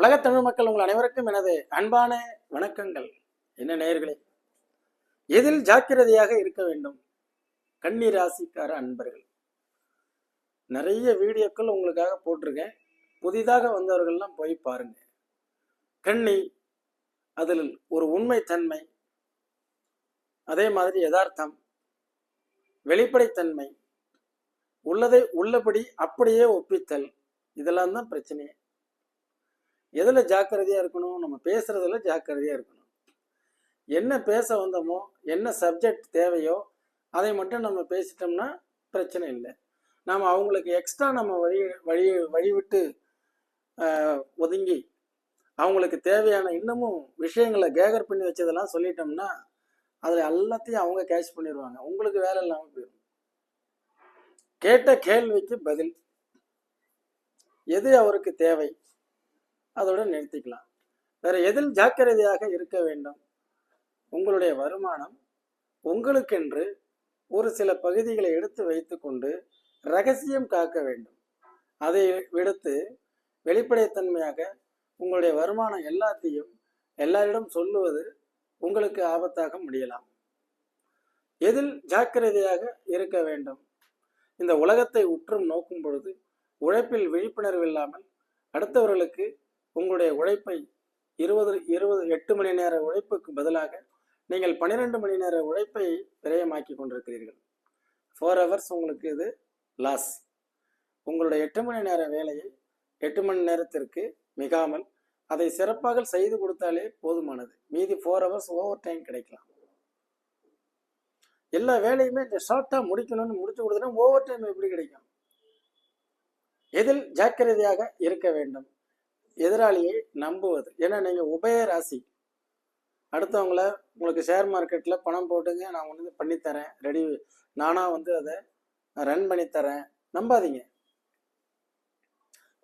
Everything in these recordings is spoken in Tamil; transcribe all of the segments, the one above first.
உலகத் தமிழ் மக்கள் உங்கள் அனைவருக்கும் எனது அன்பான வணக்கங்கள். என்ன நேயர்களே? எதில் ஜாக்கிரதையாக இருக்க வேண்டும்? கன்னி ராசிக்கார அன்பர்கள். நிறைய வீடியோக்கள் உங்களுக்காக போட்டிருக்கேன். புதிதாக வந்தவர்கள்லாம் போய் பாருங்க. கன்னி அதில் ஒரு உண்மைத்தன்மை அதே மாதிரி யதார்த்தம் வெளிப்படைத்தன்மை உள்ளதை உள்ளபடி அப்படியே ஒப்பித்தல் இதெல்லாம் தான் பிரச்சனையே. எதில் ஜாக்கிரதையாக இருக்கணும்? நம்ம பேசுகிறதுல ஜாக்கிரதையாக இருக்கணும். என்ன பேச வந்தோமோ என்ன சப்ஜெக்ட் தேவையோ அதை மட்டும் நம்ம பேசிட்டோம்னா பிரச்சனை இல்லை. நாம் அவங்களுக்கு எக்ஸ்ட்ரா நம்ம வழி வழி வழிவிட்டு ஒதுங்கி அவங்களுக்கு தேவையான இன்னமும் விஷயங்களை கேகர் பண்ணி வச்சதெல்லாம் சொல்லிட்டோம்னா அதில் எல்லாத்தையும் அவங்க கேஷ் பண்ணிடுவாங்க உங்களுக்கு வேலை இல்லாமல் போயிடும் கேட்ட கேள்விக்கு பதில். எது அவருக்கு தேவை? அதோட நிறுத்திக்கலாம். வேற எதில் ஜாக்கிரதையாக இருக்க வேண்டும்? உங்களுடைய வருமானம் உங்களுக்கென்று ஒரு சில பகுதிகளை எடுத்து வைத்துக்கொண்டு ரகசியம் காக்க வேண்டும். அதை விடுத்து வெளிப்படைத்தன்மையாக உங்களுடைய வருமானம் எல்லாத்தையும் எல்லாரிடம் சொல்லுவது உங்களுக்கு ஆபத்தாக முடியலாம். எதில் ஜாக்கிரதையாக இருக்க வேண்டும்? இந்த உலகத்தை உற்றும் நோக்கும் பொழுது உழைப்பில் விழிப்புணர்வு இல்லாமல் அடுத்தவர்களுக்கு உங்களுடைய உழைப்பை இருபது இருபது எட்டு மணி நேர உழைப்புக்கு பதிலாக நீங்கள் பன்னிரெண்டு மணி நேர உழைப்பை விரயமாக்கி கொண்டிருக்கிறீர்கள். ஃபோர் ஹவர்ஸ் உங்களுக்கு இது லாஸ் உங்களுடைய எட்டு மணி நேர வேலையை எட்டு மணி நேரத்திற்கு மிகாமல் அதை சிறப்பாக செய்து கொடுத்தாலே போதுமானது. மீதி ஃபோர் ஹவர்ஸ் ஓவர் டைம் கிடைக்கலாம். எல்லா வேலையுமே இந்த ஷார்ட்டாக முடிக்கணும்னு முடிச்சு கொடுத்தனா ஓவர் டைம் எப்படி கிடைக்கும்? எதில் ஜாக்கிரதையாக இருக்க வேண்டும்? எதிராளியை நம்புவது. ஏன்னா நீங்கள் உபய ராசி. அடுத்தவங்கள உங்களுக்கு ஷேர் மார்க்கெட்டில் பணம் போட்டுங்க நான் ஒன்று பண்ணித்தரேன் ரெடி நானாக வந்து அதை ரன் பண்ணித்தரேன் நம்பாதீங்க.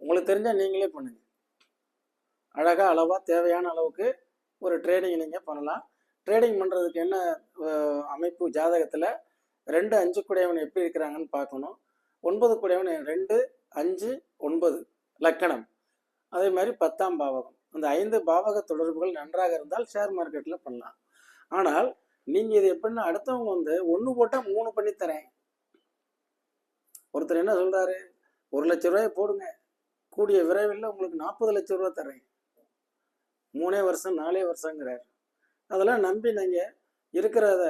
உங்களுக்கு தெரிஞ்சால் நீங்களே பண்ணுங்க. அழகாக அளவாக தேவையான அளவுக்கு ஒரு ட்ரேடிங் நீங்கள் பண்ணலாம். ட்ரேடிங் பண்ணுறதுக்கு என்ன அமைப்பு ஜாதகத்தில்? ரெண்டு அஞ்சு குடையவன் எப்படி இருக்கிறாங்கன்னு பார்க்கணும். ஒன்பது குடையவன் ரெண்டு அஞ்சு ஒன்பது. லக்கணம். அதே மாதிரி பத்தாம் பாவகம். அந்த ஐந்து பாவக தொடர்புகள் நன்றாக இருந்தால் ஷேர் மார்க்கெட்டில் பண்ணலாம். ஆனால் நீங்கள் இது எப்படின்னா அடுத்தவங்க வந்து ஒன்று போட்டால் மூணு பண்ணி தரேன் ஒருத்தர் என்ன சொல்கிறாரு ஒரு லட்ச ரூபாய் போடுங்க. கூடிய விரைவில் உங்களுக்கு நாற்பது லட்ச ரூபா தரேன். மூணே வருஷம் நாலே வருஷங்கிறார். அதெல்லாம் நம்பி நீங்கள் இருக்கிறத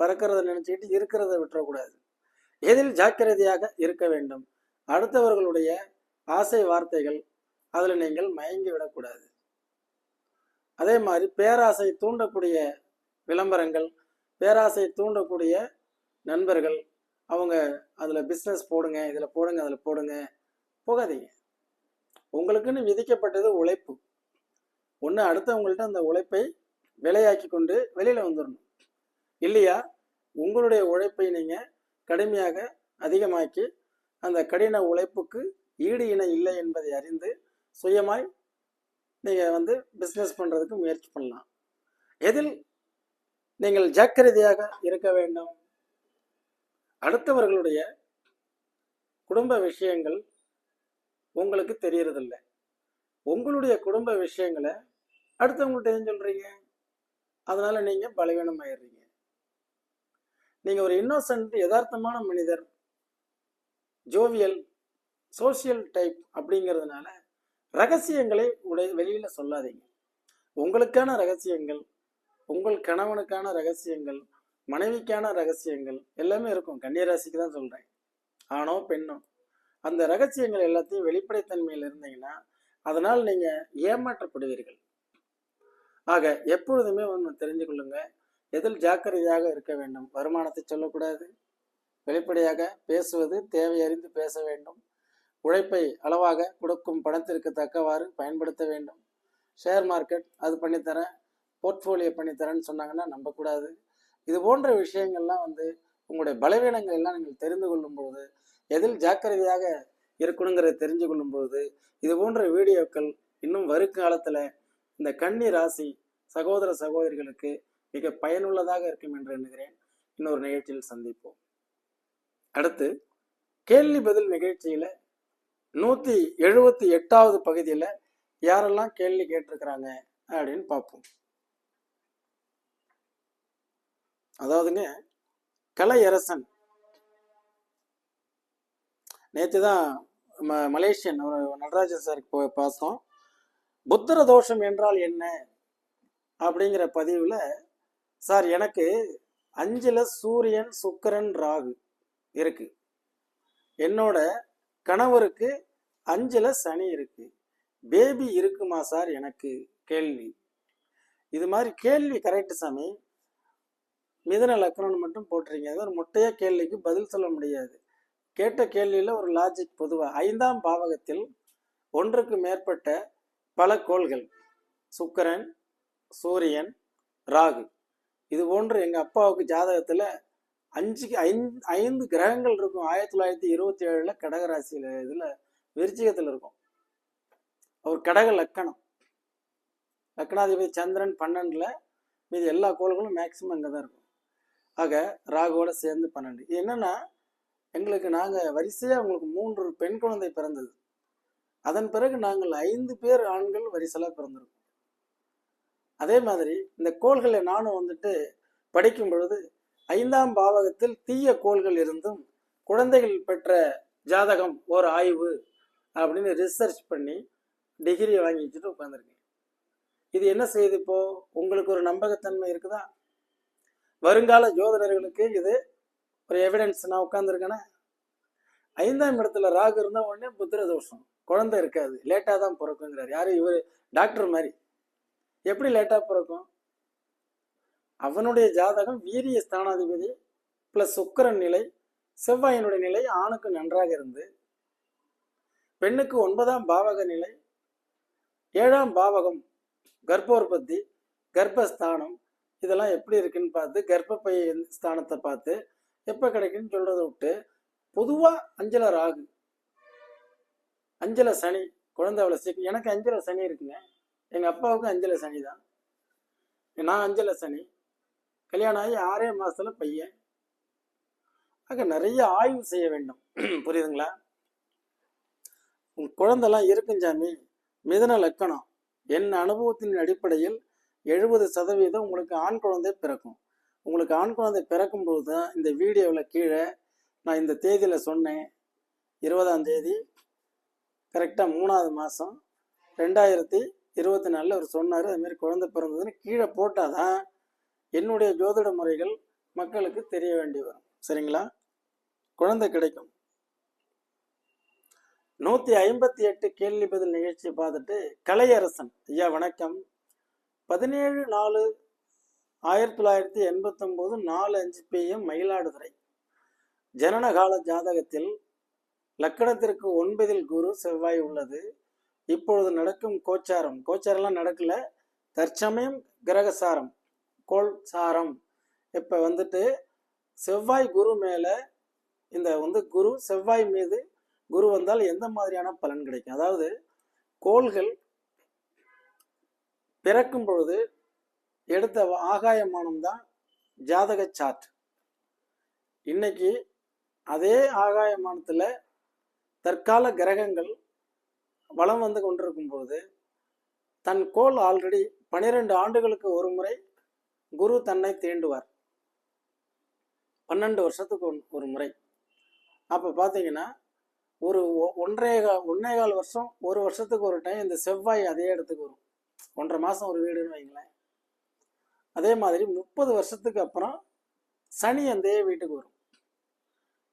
பறக்கிறத நினச்சிக்கிட்டு இருக்கிறத விட்டுறக்கூடாது. எதில் ஜாக்கிரதையாக இருக்க வேண்டும்? அடுத்தவர்களுடைய ஆசை வார்த்தைகள் அதில் நீங்கள் மயங்கி விடக்கூடாது. அதே மாதிரி பேராசை தூண்டக்கூடிய விளம்பரங்கள் பேராசை தூண்டக்கூடிய நண்பர்கள் அவங்க அதில் பிஸ்னஸ் போடுங்க இதில் போடுங்க அதில் போடுங்க போகாதீங்க. உங்களுக்குன்னு விதிக்கப்பட்டது உழைப்பு. ஒன்று அடுத்தவங்கள்ட்ட அந்த உழைப்பை விலையாக்கி கொண்டு வெளியில் வந்துடணும் இல்லையா? உங்களுடைய உழைப்பை நீங்கள் கடுமையாக அதிகமாக்கி அந்த கடின உழைப்புக்கு ஈடு இணை இல்லை என்பதை அறிந்து சுயமாய் நீங்கள் வந்து பிஸ்னஸ் பண்ணுறதுக்கு முயற்சி பண்ணலாம். எதில் நீங்கள் ஜாக்கிரதையாக இருக்க வேண்டும்? அடுத்தவர்களுடைய குடும்ப விஷயங்கள் உங்களுக்கு தெரியறதில்லை. உங்களுடைய குடும்ப விஷயங்களை அடுத்தவங்கள்ட்ட ஏன் சொல்கிறீங்க அதனால் நீங்கள் பலவீனமாயிடுறீங்க. நீங்கள் ஒரு இன்னோசன்ட் யதார்த்தமான மனிதர் ஜோவியல் சோஷியல் டைப் அப்படிங்கிறதுனால ரகசியங்களை உடைய வெளியில் சொல்லாதீங்க. உங்களுக்கான ரகசியங்கள் உங்கள் கணவனுக்கான ரகசியங்கள் மனைவிக்கான ரகசியங்கள் எல்லாமே இருக்கும். கன்னியராசிக்கு தான் சொல்கிறேன் ஆணோ பெண்ணோ. அந்த ரகசியங்கள் எல்லாத்தையும் வெளிப்படைத்தன்மையில் இருந்தீங்கன்னா அதனால் நீங்கள் ஏமாற்றப்படுவீர்கள். ஆக எப்பொழுதுமே ஒன்று தெரிஞ்சு கொள்ளுங்க. எதில் ஜாக்கிரதையாக இருக்க வேண்டும்? வருமானத்தை சொல்லக்கூடாது. வெளிப்படையாக பேசுவது தேவையறிந்து பேச வேண்டும். உழைப்பை அளவாக கொடுக்கும் பணத்திற்கு தக்கவாறு பயன்படுத்த வேண்டும். ஷேர் மார்க்கெட் அது பண்ணித்தரேன் போர்ட்ஃபோலியோ பண்ணித்தரேன்னு சொன்னாங்கன்னா நம்பக்கூடாது. இது போன்ற விஷயங்கள்லாம் வந்து உங்களுடைய பலவீனங்கள் எல்லாம் நீங்கள் தெரிந்து கொள்ளும் பொழுது எதில் ஜாக்கிரதையாக இருக்கணுங்கிறத தெரிஞ்சு கொள்ளும் பொழுது இது போன்ற வீடியோக்கள் இன்னும் வருங்காலத்தில் இந்த கன்னி ராசி சகோதர சகோதரிகளுக்கு மிக பயனுள்ளதாக இருக்கும் என்று எண்ணுகிறேன். இன்னொரு நிகழ்ச்சியில் சந்திப்போம். அடுத்து கேள்வி பதில் நிகழ்ச்சியில் நூற்றி எழுபத்தி எட்டாவது பகுதியில் யாரெல்லாம் கேள்வி கேட்டிருக்கிறாங்க அப்படின்னு பார்ப்போம். அதாவதுங்க கலையரசன். நேற்று தான் ம மலேசியன் ஒரு நடராஜன் சாருக்கு போய் பார்த்தோம் புத்திர தோஷம் என்றால் என்ன? அப்படிங்கிற பதிவில் சார் எனக்கு அஞ்சில் சூரியன் சுக்கரன் ராகு இருக்கு. என்னோட கணவருக்கு அஞ்சில் சனி இருக்கு. பேபி இருக்குமா சார்? எனக்கு கேள்வி. இது மாதிரி கேள்வி கரெக்ட் சாமி. மிதன லக்கணம்னு மட்டும் போட்டுறீங்க அது ஒரு முட்டையா கேள்விக்கு பதில் சொல்ல முடியாது. கேட்ட கேள்வியில் ஒரு லாஜிக் பொதுவாக ஐந்தாம் பாவகத்தில் ஒன்றுக்கு மேற்பட்ட பல கோள்கள். சுக்கரன் சூரியன் ராகு. இது போன்று எங்கள் அப்பாவுக்கு ஜாதகத்தில் அஞ்சுக்கு ஐந்து ஐந்து கிரகங்கள் இருக்கும். ஆயிரத்தி தொள்ளாயிரத்தி இருபத்தி ஏழில் கடகராசியில் இதில் விருச்சிகத்தில் இருக்கும். அவர் கடக லக்கணம். லக்கணாதிபதி சந்திரன் பன்னெண்டில் மீதி எல்லா கோள்களும் மேக்சிமம் அங்கே தான் இருக்கும். ஆக ராகுவோட சேர்ந்து பன்னெண்டு. இது என்னன்னா எங்களுக்கு நாங்கள் வரிசையாக உங்களுக்கு மூன்று பெண் குழந்தை பிறந்தது. அதன் பிறகு நாங்கள் ஐந்து பேர் ஆண்கள் வரிசலாக பிறந்திருக்கோம். அதே மாதிரி இந்த கோள்களை நானும் வந்துட்டு படிக்கும் பொழுது ஐந்தாம் பாவகத்தில் தீய கோள்கள் இருந்தும் குழந்தைகள் பெற்ற ஜாதகம் ஒரு ஆய்வு அப்படின்னு ரிசர்ச் பண்ணி டிகிரி வாங்கி வச்சுட்டு உட்காந்துருக்கேன் இது என்ன செய்யுது இப்போ? உங்களுக்கு ஒரு நம்பகத்தன்மை இருக்குதா? வருங்கால ஜோதிடர்களுக்கு இது ஒரு எவிடன்ஸ் நான் உட்காந்துருக்கேனே ஐந்தாம் இடத்துல ராகு இருந்தால் உடனே புத்திர தோஷம். குழந்தை இருக்காது. லேட்டாக தான் பிறக்குங்கிறார். யார்? இவர் டாக்டர் மாதிரி. எப்படி லேட்டாக பிறக்கும்? அவனுடைய ஜாதகம் வீரிய ஸ்தானாதிபதி பிளஸ் சுக்கிரன் நிலை செவ்வாயினுடைய நிலை ஆணுக்கு நன்றாக இருந்து பெண்ணுக்கு ஒன்பதாம் பாவக நிலை ஏழாம் பாவகம் கர்ப்போற்பத்தி கர்ப்பஸ்தானம் இதெல்லாம் எப்படி இருக்குன்னு பார்த்து கர்ப்பப்பை ஸ்தானத்தை பார்த்து எப்போ கிடைக்குன்னு சொல்றதை விட்டு பொதுவாக அஞ்சல ராகு அஞ்சல சனி குழந்தை அவ்வளோ சீக்கிரம் எனக்கு அஞ்சல சனி இருக்குங்க. எங்கள் அப்பாவுக்கும் அஞ்சல சனி தான் நான் அஞ்சல சனி. கல்யாணம் ஆகி ஆறே மாசத்துல பையன். ஆக நிறைய ஆய்வு செய்ய வேண்டும். புரியுதுங்களா? உன் குழந்தைலாம் இருக்கும் சாமி மிதன லக்கணம். என் அனுபவத்தின் அடிப்படையில் எழுபது சதவீதம் உங்களுக்கு ஆண் குழந்தை பிறக்கும். உங்களுக்கு ஆண் குழந்தை பிறக்கும் போது தான் இந்த வீடியோவில் கீழே நான் இந்த தேதியில் சொன்னேன். இருபதாம் தேதி கரெக்டாக மூணாவது மாதம் ரெண்டாயிரத்தி இருபத்தி நாலில் அவர் சொன்னார் அதுமாரி குழந்தை பிறந்ததுன்னு கீழே போட்டால் தான் என்னுடைய ஜோதிட முறைகள் மக்களுக்கு தெரிய வேண்டி வரும். சரிங்களா? குழந்தை கிடைக்கும். நூற்றி ஐம்பத்தி எட்டு கேள்வி பதில் நிகழ்ச்சியை பார்த்துட்டு கலையரசன். ஐயா வணக்கம். பதினேழு நாலு ஆயிரத்தி தொள்ளாயிரத்தி எண்பத்தொம்போது நாலு அஞ்சு பிஎம் மயிலாடுதுறை. ஜனனகால ஜாதகத்தில் லக்கணத்திற்கு ஒன்பதில் குரு செவ்வாய் உள்ளது. இப்பொழுது நடக்கும் கோச்சாரம். கோச்சாரம்லாம் நடக்கல. தற்சமயம் கிரகசாரம். கோள் சாரம். இப்போ வந்துட்டு செவ்வாய் குரு மேலே இந்த வந்து குரு செவ்வாய் மீது குரு வந்தால் எந்த மாதிரியான பலன் கிடைக்கும்? அதாவது கோள்கள் பிறக்கும் பொழுது எடுத்த ஆகாயமானம் தான் ஜாதக சாட் இன்னைக்கு அதே ஆகாயமானத்தில் தற்கால கிரகங்கள் வலம் வந்து கொண்டிருக்கும் போது தன் கோள் ஆல்ரெடி பனிரெண்டு ஆண்டுகளுக்கு ஒரு முறை குரு தன்னை தீண்டுவார். பன்னெண்டு வருஷத்துக்கு ஒன்- ஒரு முறை. அப்போ பார்த்தீங்கன்னா ஒரு ஒன்றே கால் ஒன்றே கால் வருஷம் ஒரு வருஷத்துக்கு ஒரு டைம் இந்த செவ்வாய் அதே இடத்துக்கு வரும். ஒன்றரை மாதம் ஒரு வீடுன்னு வைங்களேன். அதே மாதிரி முப்பது வருஷத்துக்கு அப்புறம் சனி அந்த வீட்டுக்கு வரும்.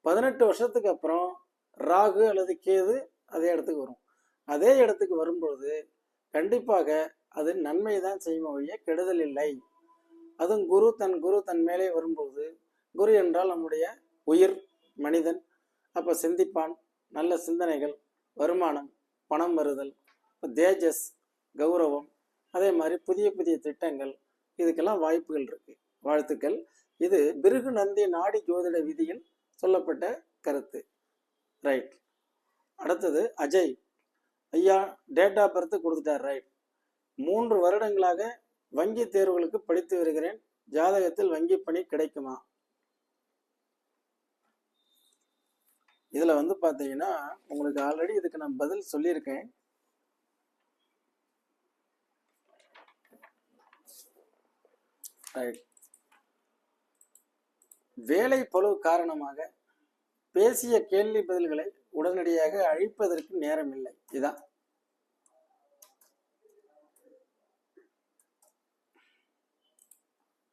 பதினெட்டு வருஷத்துக்கு அப்புறம் ராகு அல்லது கேது அதே இடத்துக்கு வரும். அதே இடத்துக்கு வரும்பொழுது கண்டிப்பாக அது நன்மை தான் செய்யும் வழியே கெடுதல் இல்லை. அதுவும் குரு தன் குரு தன் மேலே வரும்போது குரு என்றால் நம்முடைய உயிர் மனிதன். அப்போ சிந்திப்பான் நல்ல சிந்தனைகள் வருமானம் பணம் வருதல் தேஜஸ் கௌரவம் அதே மாதிரி புதிய புதிய திட்டங்கள் இதுக்கெல்லாம் வாய்ப்புகள் இருக்கு. வாழ்த்துக்கள். இது பிருகு நந்தி நாடி ஜோதிட விதியில் சொல்லப்பட்ட கருத்து. ரைட். அடுத்தது அஜய். ஐயா டேட் ஆஃப் பர்த் கொடுத்துட்டார். ரைட். மூன்று வருடங்களாக வங்கி தேர்வுகளுக்கு படித்து வருகிறேன். ஜாதகத்தில் வங்கி பணி கிடைக்குமா? இதில் வந்து பார்த்தீங்கன்னா உங்களுக்கு ஆல்ரெடி இதுக்கு நான் பதில் சொல்லியிருக்கேன். வேலை பழு காரணமாக பேசிய கேள்வி பதில்களை உடனடியாக அழிப்பதற்கு நேரம் இல்லை இதுதான்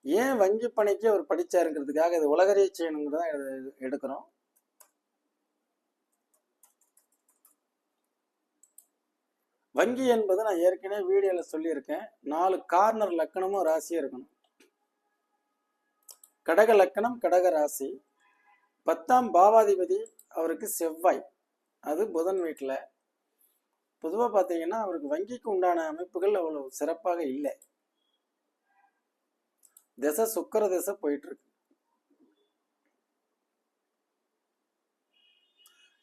ஏன் வங்கி பணிக்கு அவர் படிச்சாருங்கிறதுக்காக இது உலகறிய செய்யணுங்கிறத எடுக்கிறோம். வங்கி என்பது நான் ஏற்கனவே வீடியோவில் சொல்லியிருக்கேன். நாலு கார்னர் லக்கணமும் ராசியும் இருக்கணும். கடக லக்கணம் கடக ராசி. பத்தாம் பாவாதிபதி அவருக்கு செவ்வாய். அது புதன் வீட்டில் பொதுவாக பார்த்தீங்கன்னா அவருக்கு வங்கிக்கு உண்டான அமைப்புகள் அவ்வளோ சிறப்பாக இல்லை. திசை சுக்கர திசை போயிட்டு இருக்கு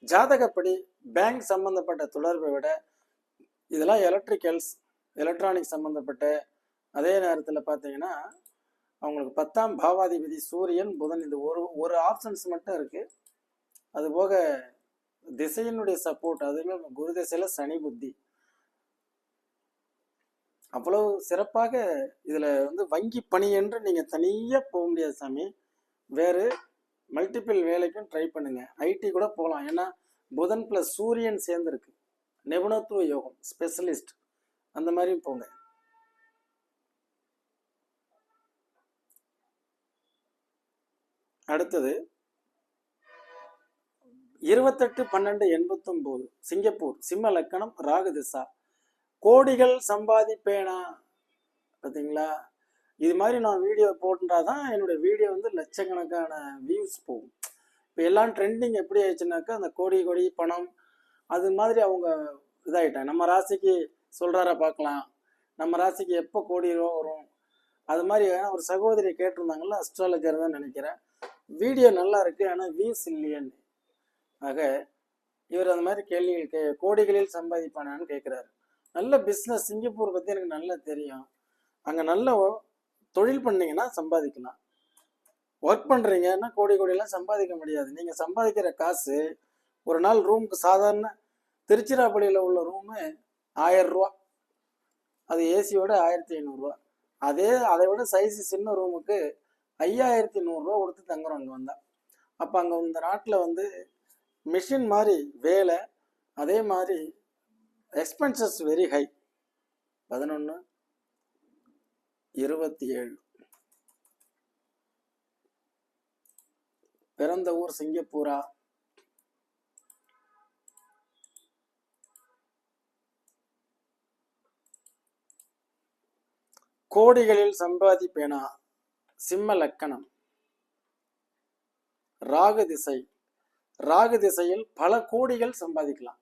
ஜாதகப்படி பேங்க் சம்பந்தப்பட்ட தொடர்பை விட இதெல்லாம் எலக்ட்ரிக்கல்ஸ் எலக்ட்ரானிக் சம்மந்தப்பட்ட அதே நேரத்தில் பார்த்தீங்கன்னா அவங்களுக்கு பத்தாம் பாவாதிபதி சூரியன் புதன் இந்த ஒரு ஒரு ஆப்ஷன்ஸ் மட்டும் இருக்குது அது போக திசையினுடைய சப்போர்ட் அதுவுமே குரு திசையில் சனி புத்தி. அவ்வளோ சிறப்பாக இதில் வந்து வங்கி பணி என்று நீங்கள் தனியாக போக முடியாது சாமி. வேறு மல்டிபிள் வேலைக்கும் ட்ரை பண்ணுங்கள் ஐடி கூட போகலாம். ஏன்னா புதன் ப்ளஸ் சூரியன் சேர்ந்துருக்கு. நிபுணத்துவ யோகம் ஸ்பெஷலிஸ்ட் அந்த மாதிரியும் போங்க. அடுத்தது இருபத்தெட்டு பன்னெண்டு எண்பத்தொம்போது சிங்கப்பூர் சிம்ம லக்கணம் ராகு திசா. கோடிகள் சம்பாதிப்பேனா? பார்த்தீங்களா இது மாதிரி நான் வீடியோ போட்டுட்டாதான் என்னுடைய வீடியோ வந்து லட்சக்கணக்கான வியூஸ் போகும். இப்போ எல்லாம் ட்ரெண்டிங் எப்படி ஆயிடுச்சுனாக்கா அந்த கோடி கோடி பணம் அது மாதிரி அவங்க இதாகிட்டாங்க நம்ம ராசிக்கு சொல்கிறாரா பார்க்கலாம். நம்ம ராசிக்கு எப்போ கோடி ரூபா வரும்? அது மாதிரி ஒரு சகோதரி கேட்டிருந்தாங்கல்ல அஸ்ட்ராலஜர் தான் நினைக்கிறேன். வீடியோ நல்லா இருக்குது ஆனால் வியூஸ் இல்லையேன்னு. ஆக இவர் அந்த மாதிரி கேள்விகள் கே கோடிகளில் சம்பாதிப்பானான்னு கேட்குறாரு நல்ல பிஸ்னஸ் சிங்கப்பூர் பற்றி எனக்கு நல்லா தெரியும். அங்கே நல்ல தொழில் பண்ணீங்கன்னா சம்பாதிக்கலாம். ஒர்க் பண்ணுறீங்கன்னா கோடி கோடியெல்லாம் சம்பாதிக்க முடியாது. நீங்கள் சம்பாதிக்கிற காசு ஒரு நாள் ரூமுக்கு சாதாரண திருச்சிராப்பள்ளியில் உள்ள ரூமு ஆயிரம் அது ஏசியோட ஆயிரத்தி ஐநூறுரூவா அதே அதை விட சைஸ் சின்ன ரூமுக்கு ஐயாயிரத்தி நூறுரூவா கொடுத்து தங்குறோம் அங்கே வந்தால் அப்போ அங்கே இந்த நாட்டில் வந்து மிஷின் மாதிரி வேலை அதே மாதிரி எக்ஸ்பென்சஸ் வெரி ஹை பதினொன்று இருபத்தி ஏழு பிறந்த ஊர் சிங்கப்பூரா? கோடிகளில் சம்பாதிப்பேனா? சிம்ம லக்கணம். ராகு திசை. ராகு திசையில் பல கோடிகள் சம்பாதிக்கலாம்.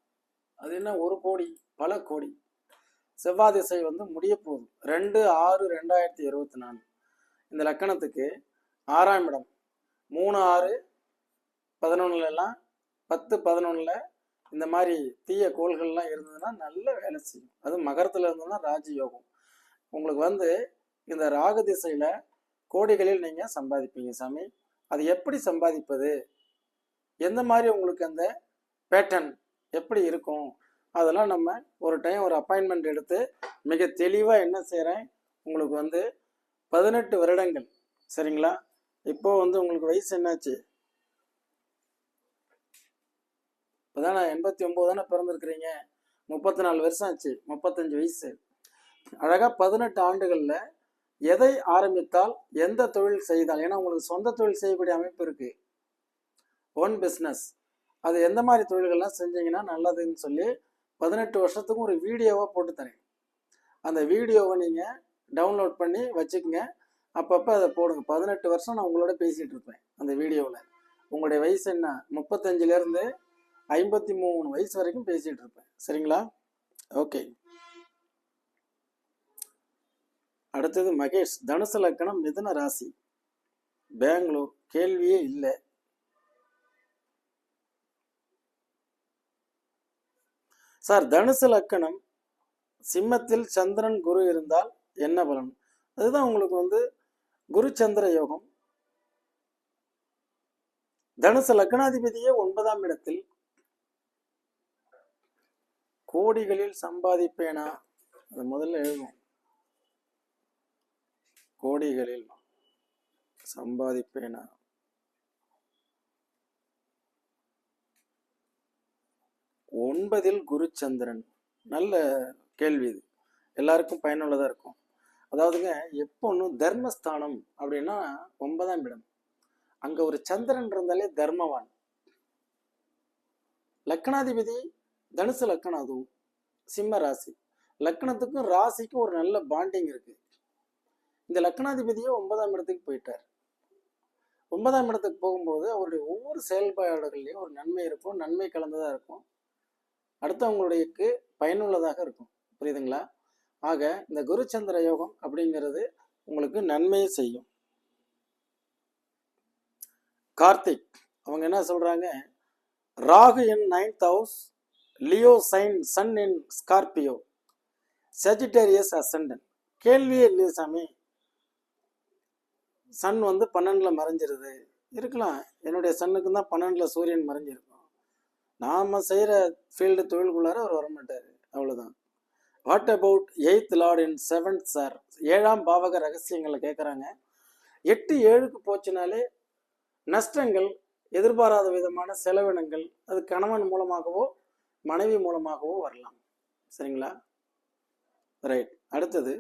அது என்ன? ஒரு கோடி பல கோடி. செவ்வாய் திசை வந்து முடிய போகுது. ரெண்டு ஆறு ரெண்டாயிரத்தி இருபத்தி நாலு இந்த லக்கணத்துக்கு ஆறாம் இடம். மூணு ஆறு பதினொன்னுலலாம் பத்து பதினொன்றில் இந்த மாதிரி தீய கோள்கள்லாம் இருந்ததுன்னா நல்ல வேலை செய்யும். அது மகரத்தில் இருந்ததுன்னா ராஜயோகம். உங்களுக்கு வந்து இந்த ராகு திசையில் கோடிகளில் நீங்கள் சம்பாதிப்பீங்க சாமி. அது எப்படி சம்பாதிப்பது? எந்த மாதிரி உங்களுக்கு அந்த பேட்டர்ன் எப்படி இருக்கும்? அதெல்லாம் நம்ம ஒரு டைம் ஒரு அப்பாயின்மெண்ட் எடுத்து மிக தெளிவாக என்ன செய்கிறேன் உங்களுக்கு வந்து பதினெட்டு வருடங்கள். சரிங்களா? இப்போ வந்து உங்களுக்கு வயசு என்னாச்சு? இப்போதான் எண்பத்தி ஒம்பது தானே பிறந்திருக்கிறீங்க. முப்பத்தி நாலு வருஷம் ஆச்சு. முப்பத்தஞ்சு வயசு. அழகாக பதினெட்டு ஆண்டுகளில் எதை ஆரம்பித்தால் எந்த தொழில் செய்தால்? ஏன்னா உங்களுக்கு சொந்த தொழில் செய்யக்கூடிய அமைப்பு இருக்குது ஓன் பிஸ்னஸ் அது எந்த மாதிரி தொழில்கள்லாம் செஞ்சீங்கன்னா நல்லதுன்னு சொல்லி பதினெட்டு வருஷத்துக்கும் ஒரு வீடியோவாக போட்டு தரேன். அந்த வீடியோவை நீங்கள் டவுன்லோட் பண்ணி வச்சுக்கோங்க. அப்பப்போ அதை போடுங்க. பதினெட்டு வருஷம் நான் உங்களோட பேசிகிட்டு இருப்பேன் அந்த வீடியோவில். உங்களுடைய வயசு என்ன? முப்பத்தஞ்சிலேருந்து ஐம்பத்தி மூணு வயசு வரைக்கும் பேசிகிட்டு இருப்பேன். சரிங்களா? ஓகே. அடுத்தது மகேஷ். தனுசு லக்கணம் மிதுன ராசி. பெங்களூர். கேள்வியே இல்லை. சார் தனுசு லக்கணம் சிம்மத்தில் சந்திரன் குரு இருந்தால் என்ன பலன்? அதுதான் உங்களுக்கு வந்து குரு சந்திர யோகம். தனுசு லக்னாதிபதியே ஒன்பதாம் இடத்தில். கோடிகளில் சம்பாதிப்பேனா? அது முதல்ல எழுதும் கோடிகளில் சம்பாதிப்பேனா? ஒன்பதில் குருச்சந்திரன். நல்ல கேள்வி இது. எல்லாருக்கும் பயனுள்ளதா இருக்கும். அதாவதுங்க எப்போன்னும் தர்மஸ்தானம் அப்படின்னா ஒன்பதாம் இடம். அங்க ஒரு சந்திரன் இருந்தாலே தர்மவான். லக்னாதிபதி தனுசு லக்கணம் அதுவும். சிம்ம ராசி. லக்னத்துக்கும் ராசிக்கும் ஒரு நல்ல பாண்டிங் இருக்கு. இந்த லக்னாதிபதியே ஒன்பதாம் இடத்துக்கு போயிட்டார். ஒன்பதாம் இடத்துக்கு போகும்போது அவருடைய ஒவ்வொரு செயல்பாடுகள்லையும் ஒரு நன்மை இருக்கும் நன்மை கலந்ததா இருக்கும். அடுத்தவங்களுடையக்கு பயனுள்ளதாக இருக்கும். புரியுதுங்களா? ஆக இந்த குருச்சந்திர யோகம் அப்படிங்கிறது உங்களுக்கு நன்மையை செய்யும். கார்த்திக் அவங்க என்ன சொல்றாங்க? Rahu in ninth house Leo sign sun in Scorpio Sagittarius ascendant கேள்வியே இல்லையே சாமி. சன் வந்து பன்னெண்டில் மறைஞ்சிருது. இருக்கலாம். என்னுடைய சன்னுக்கு தான் பன்னெண்டில் சூரியன் மறைஞ்சிருக்கும். நாம் செய்கிற ஃபீல்டு தொழிலுக்குள்ளார அவர் வரமாட்டார். அவ்வளோதான் what about eighth lord in seventh sir ஏழாம் பாவக ரகசியங்களை கேட்குறாங்க எட்டு ஏழுக்கு போச்சுனாலே நஷ்டங்கள் எதிர்பாராத விதமான செலவினங்கள் அது கணவன் மூலமாகவோ மனைவி மூலமாகவோ வரலாம். சரிங்களா? ரைட் அடுத்தது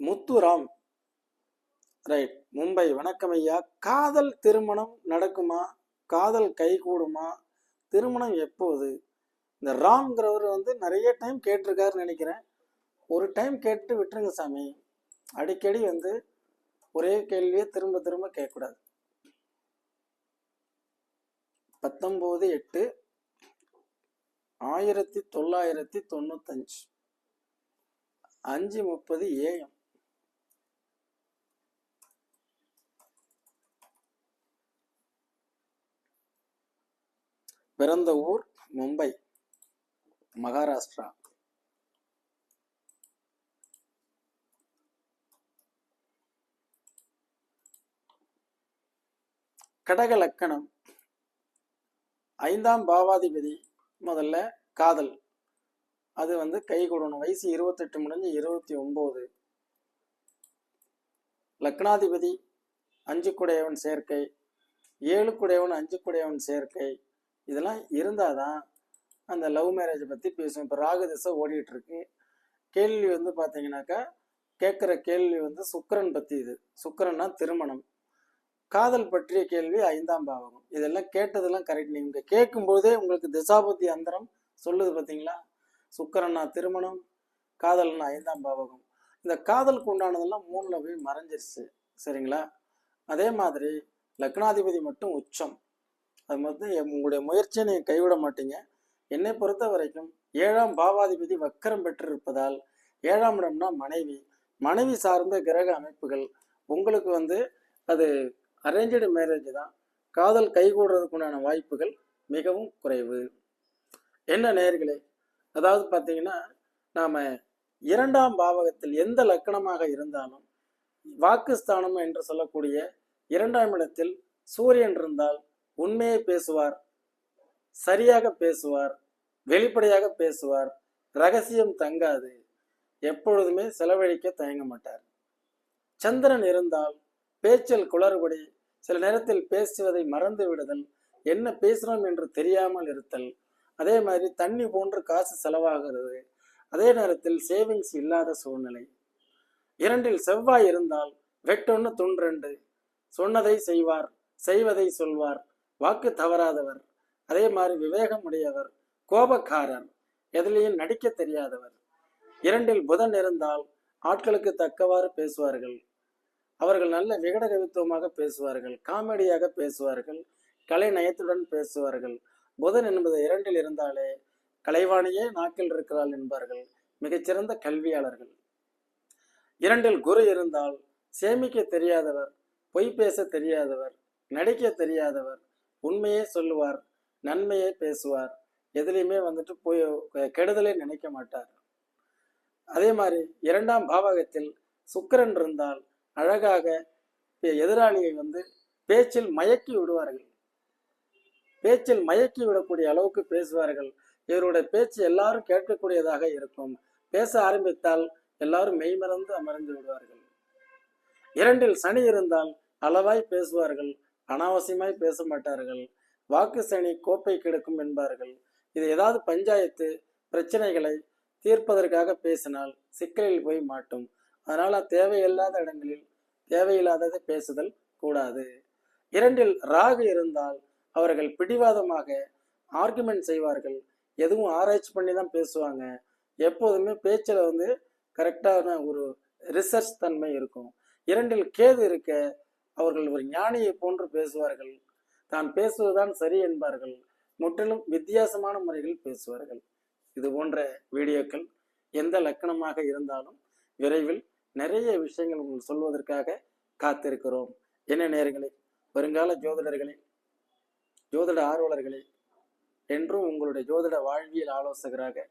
முத்துராம். ரைட் மும்பை வணக்கம் ஐயா. காதல் திருமணம் நடக்குமா? காதல் கைகூடுமா? திருமணம் எப்போது? இந்த ராம்ங்கிறவர் வந்து நிறைய டைம் கேட்டிருக்காருன்னு நினைக்கிறேன். ஒரு டைம் கேட்டு விட்டுருங்க சாமி. அடிக்கடி வந்து ஒரே கேள்வியை திரும்ப திரும்ப கேட்கக்கூடாது. பத்தொம்போது எட்டு ஆயிரத்தி தொள்ளாயிரத்தி தொண்ணூத்தஞ்சு. அஞ்சு முப்பது ஏஎம் பிறந்த ஊர் மும்பை மகாராஷ்டிரா. கடக லக்கணம். ஐந்தாம் பாவாதிபதி முதல்ல காதல். அது வந்து கை கொடுணும். வயசு இருபத்தெட்டு முடிஞ்சு இருபத்தி ஒன்பது லக்னாதிபதி அஞ்சு குடையவன் சேர்க்கை. ஏழு குடையவன் அஞ்சு குடையவன் சேர்க்கை. இதெல்லாம் இருந்தால் தான் அந்த லவ் மேரேஜை பற்றி பேசுவோம் இப்போ ராகு திசை ஓடிட்டு இருக்கு கேள்வி வந்து பார்த்தீங்கன்னாக்கா கேட்குற கேள்வி வந்து சுக்கிரன் பற்றி இது. சுக்கரன்னா திருமணம். காதல் பற்றிய கேள்வி ஐந்தாம் பாவகம். இதெல்லாம் கேட்டதெல்லாம் கரெக்ட் நீங்கள் கேட்கும்போதே உங்களுக்கு திசாபதி அந்தரம் சொல்லுது பார்த்தீங்களா சுக்கரன்னா திருமணம் காதல்னா ஐந்தாம் பாவகம். இந்த காதலுக்கு உண்டானதெல்லாம் மூணில் போய் மறைஞ்சிருச்சு. சரிங்களா? அதே மாதிரி லக்னாதிபதி மட்டும் உச்சம். அது வந்து உங்களுடைய முயற்சியை நீங்கள் கைவிட மாட்டீங்க. என்னை பொறுத்த வரைக்கும் ஏழாம் பாவாதிபதி வக்கரம் பெற்றிருப்பதால் ஏழாம் இடம்னா மனைவி. மனைவி சார்ந்த கிரக அமைப்புகள். உங்களுக்கு வந்து அது அரேஞ்சடு மேரேஜ் தான். காதல் கைகூடுறதுக்குண்டான வாய்ப்புகள் மிகவும் குறைவு. என்ன நேர்களே? அதாவது பார்த்தீங்கன்னா நாம் இரண்டாம் பாவகத்தில் எந்த லக்கணமாக இருந்தாலும் வாக்குஸ்தானம் என்று சொல்லக்கூடிய இரண்டாம் இடத்தில் சூரியன் இருந்தால் உண்மையை பேசுவார் சரியாக பேசுவார் வெளிப்படையாக பேசுவார். ரகசியம் தங்காது. எப்பொழுதுமே செலவழிக்க தயங்க மாட்டார். சந்திரன் இருந்தால் பேச்சல் குளறுபடி சில நேரத்தில் பேசுவதை மறந்து விடுதல் என்ன பேசுகிறோம் என்று தெரியாமல் இருத்தல். அதே மாதிரி தண்ணி போன்று காசு செலவாகிறது. அதே நேரத்தில் சேவிங்ஸ் இல்லாத சூழ்நிலை. இரண்டில் செவ்வாய் இருந்தால் வெட்டொன்னு துன்றண்டு சொன்னதை செய்வார் செய்வதை சொல்வார். வாக்கு தவறாதவர். அதே மாதிரி விவேகம் உடையவர் கோபக்காரர் எதிலையும் நடிக்க தெரியாதவர். இரண்டில் புதன் இருந்தால் ஆட்களுக்கு தக்கவாறு பேசுவார்கள். அவர்கள் நல்ல விகடகவித்துவமாக பேசுவார்கள் காமெடியாக பேசுவார்கள் கலை நயத்துடன் பேசுவார்கள். புதன் என்பது இரண்டில் இருந்தாலே கலைவாணியே நாக்கில் இருக்கிறாள் என்பார்கள் மிகச்சிறந்த கல்வியாளர்கள். இரண்டில் குரு இருந்தால் சேமிக்க தெரியாதவர் பொய் பேச தெரியாதவர் நடிக்க தெரியாதவர் உண்மையே சொல்லுவார் நன்மையே பேசுவார். எதுலையுமே வந்துட்டு போய் கெடுதலே நினைக்க மாட்டார். அதே மாதிரி இரண்டாம் பாவகத்தில் சுக்கிரன் இருந்தால் அழகாக எதிராளியை வந்து பேச்சில் மயக்கி விடுவார்கள். பேச்சில் மயக்கி விடக்கூடிய அளவுக்கு பேசுவார்கள். இவருடைய பேச்சு எல்லாரும் கேட்கக்கூடியதாக இருக்கும். பேச ஆரம்பித்தால் எல்லாரும் மெய்மறந்து அமர்ந்து விடுவார்கள். இரண்டில் சனி இருந்தால் அளவாய் பேசுவார்கள். அனாவசியமாய் பேச மாட்டார்கள் வாக்கு சனி கோப்பை கிடக்கும் என்பார்கள். இது ஏதாவது பஞ்சாயத்து பிரச்சனைகளை தீர்ப்பதற்காக பேசினால் சிக்கலில் போய் மாட்டும். அதனால தேவையில்லாத இடங்களில் தேவையில்லாததை பேசுதல் கூடாது. இரண்டில் ராகு இருந்தால் அவர்கள் பிடிவாதமாக ஆர்குமெண்ட் செய்வார்கள். எதுவும் ஆராய்ச்சி பண்ணி தான் பேசுவாங்க. எப்போதுமே பேச்சில் வந்து கரெக்டான ஒரு ரிசர்ச் தன்மை இருக்கும். இரண்டில் கேது இருக்க அவர்கள் ஒரு ஞானியை போன்று பேசுவார்கள். தான் பேசுவதுதான் சரி என்பார்கள். முற்றிலும் வித்தியாசமான முறையில் பேசுவார்கள். இது போன்ற வீடியோக்கள் எந்த லக்கணமாக இருந்தாலும் விரைவில் நிறைய விஷயங்கள் உங்கள் சொல்வதற்காக காத்திருக்கிறோம். என்ன நேர்களே வருங்கால ஜோதிடர்களே ஜோதிட ஆர்வலர்களே என்றும் உங்களுடைய ஜோதிட வாழ்வியல் ஆலோசகராக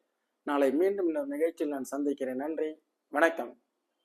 நாளை மீண்டும் இந்த நிகழ்ச்சியில் நான் சந்திக்கிறேன். நன்றி வணக்கம்.